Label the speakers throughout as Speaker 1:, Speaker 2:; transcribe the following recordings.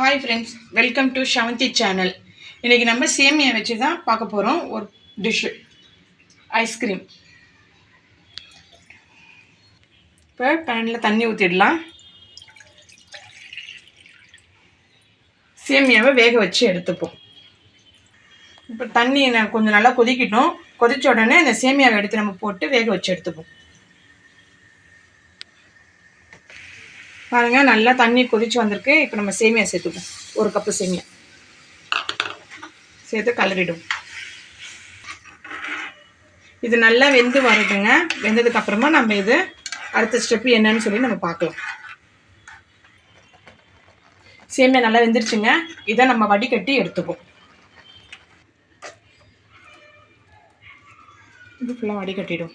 Speaker 1: Hi friends welcome to Shavanthi channel இன்றைக்கி நம்ம சேமியா வச்சு தான் பார்க்க போகிறோம் ஒரு டிஷ்ஷு ஐஸ்கிரீம் இப்போ பேனில் தண்ணி ஊற்றிடலாம் சேமியாவை வேக வச்சு எடுத்துப்போம். இப்போ தண்ணி கொஞ்சம் நல்லா கொதிக்கட்டும். கொதித்த உடனே இந்த சேமியாவை எடுத்து நம்ம போட்டு வேக வச்சு எடுத்துப்போம். பாருங்கள் நல்லா தண்ணி கொதிச்சு வந்திருக்கு. இப்போ நம்ம சேமியா சேர்த்துப்போம். ஒரு கப்பு சேமியா. சேர்த்து கலரிடும். இது நல்லா வெந்து வருதுங்க. வெந்ததுக்கு அப்புறமா நம்ம இது அடுத்த ஸ்டெப் என்னன்னு சொல்லி நம்ம பார்க்கலாம். சேமியா நல்லா வெந்துருச்சுங்க. இதை நம்ம வடிகட்டி எடுத்துப்போம். இது ஃபுல்லாக வடிகட்டிடும்.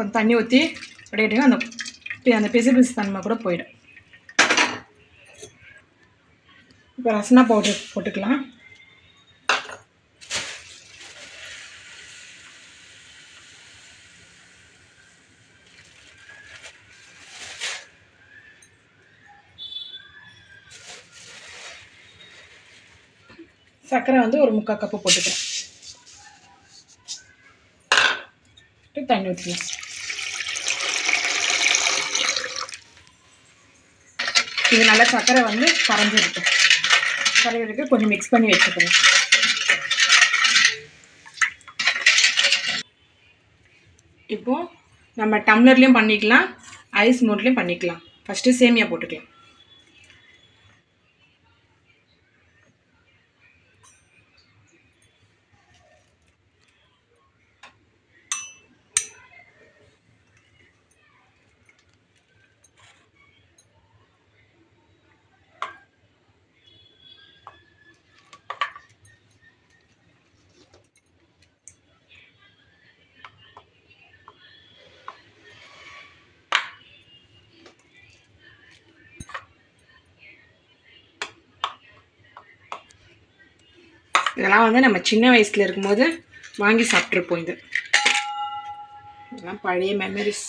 Speaker 1: கொஞ்சம் தண்ணி ஊற்றி அப்படியே அந்த அந்த பிசு பிசு தன்மை கூட போயிடும். இப்போ ரசனா பவுடர் போட்டுக்கலாம். சர்க்கரை வந்து ஒரு முக்கால் கப்பு போட்டுக்கிறேன். தண்ணி ஊற்றிக்கலாம் இது நல்லா சர்க்கரை வந்து கரைஞ்சிருக்கு கரையிருக்கு கொஞ்சம் மிக்ஸ் பண்ணி வச்சுக்கணும். இப்போது நம்ம டம்ளர்லேயும் பண்ணிக்கலாம் ஐஸ் மோட்லேயும் பண்ணிக்கலாம். ஃபஸ்ட்டு சேமியா போட்டுக்கலாம். இதெல்லாம் வந்து நம்ம சின்ன வயசில் இருக்கும்போது வாங்கி சாப்பிட்ருப்போம் இது. இதெல்லாம் பழைய மெமரிஸ்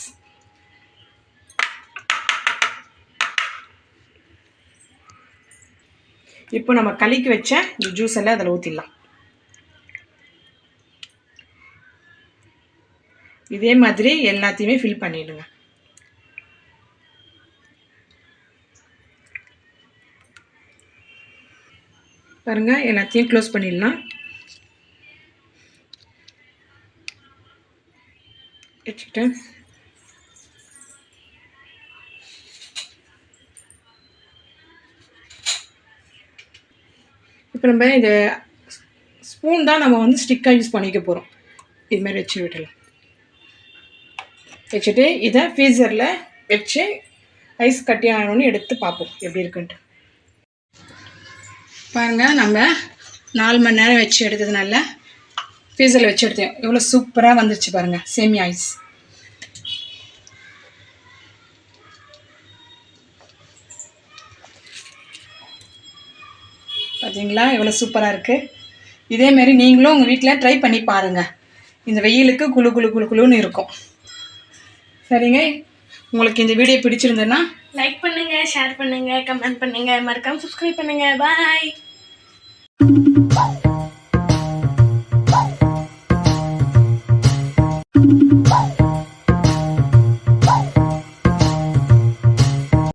Speaker 1: இப்போ நம்ம கலக்கி வச்ச இந்த ஜூஸ் எல்லாம் அதில் ஊற்றிடலாம் இதே மாதிரி எல்லாத்தையுமே ஃபில் பண்ணிவிடுங்க பாருங்கள் எல்லாத்தையும் க்ளோஸ் பண்ணிடலாம். வச்சுக்கிட்டேன் இப்போ நம்ம இது ஸ்பூன் தான் நம்ம வந்து ஸ்டிக்காக யூஸ் பண்ணிக்க போகிறோம் இதுமாரி வச்சு விடலாம் வச்சுட்டு இதை ஃப்ரீசரில் வச்சு ஐஸ் கட்டி ஆனோன்னு எடுத்து பார்ப்போம் எப்படி இருக்குன்ட்டு. பாருங்கள் நம்ம நாலு மணி நேரம் வச்சு எடுத்ததுனால ஃப்ரீசரில் வச்சு எடுத்தோம். எவ்வளோ சூப்பராக வந்துருச்சு பாருங்கள் சேமி ஐஸ் பார்த்தீங்களா எவ்வளோ சூப்பராக இருக்குது இதேமாரி நீங்களும் உங்கள் வீட்டில் ட்ரை பண்ணி பாருங்கள் இந்த வெயிலுக்கு குழு குழு குழு குழுன்னு இருக்கும். சரிங்க? உங்களுக்கு இந்த வீடியோ பிடிச்சிருந்ததுன்னா
Speaker 2: லைக் பண்ணு. ஷேர் பண்ணுங்க கமெண்ட் பண்ணுங்க மறக்காம சப்ஸ்கிரைப் பண்ணுங்க பாய்